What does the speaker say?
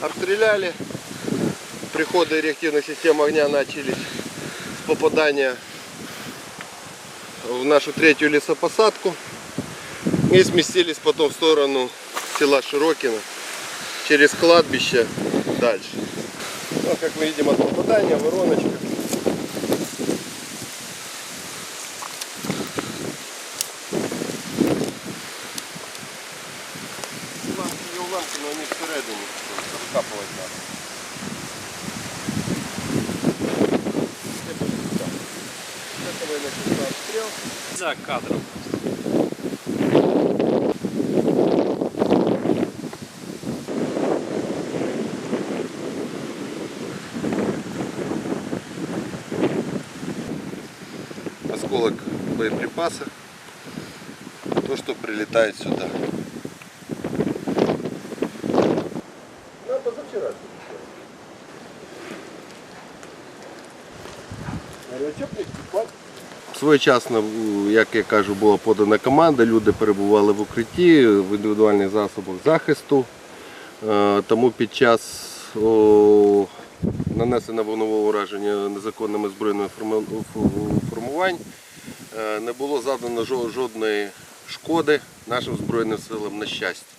обстреляли. Приходы реактивных систем огня начались с попадания в нашу третью лесопосадку. И сместились потом в сторону села Широкино через кладбище дальше. Ну, как мы видим от попадания, вороночка. Уламки не уламки, но они всередині. Закапувати треба. Начали обстрел. За кадром. осколок боеприпаса, то, что прилетает сюда. Позавчера. Своєчасно, як я кажу, була подана команда, люди перебували в укритті, в індивідуальних засобах захисту. Е, Тому під час нанесення вогневого ураження незаконними збройними формувань е, не було завдано жодної шкоди нашим Збройним силам на щастя.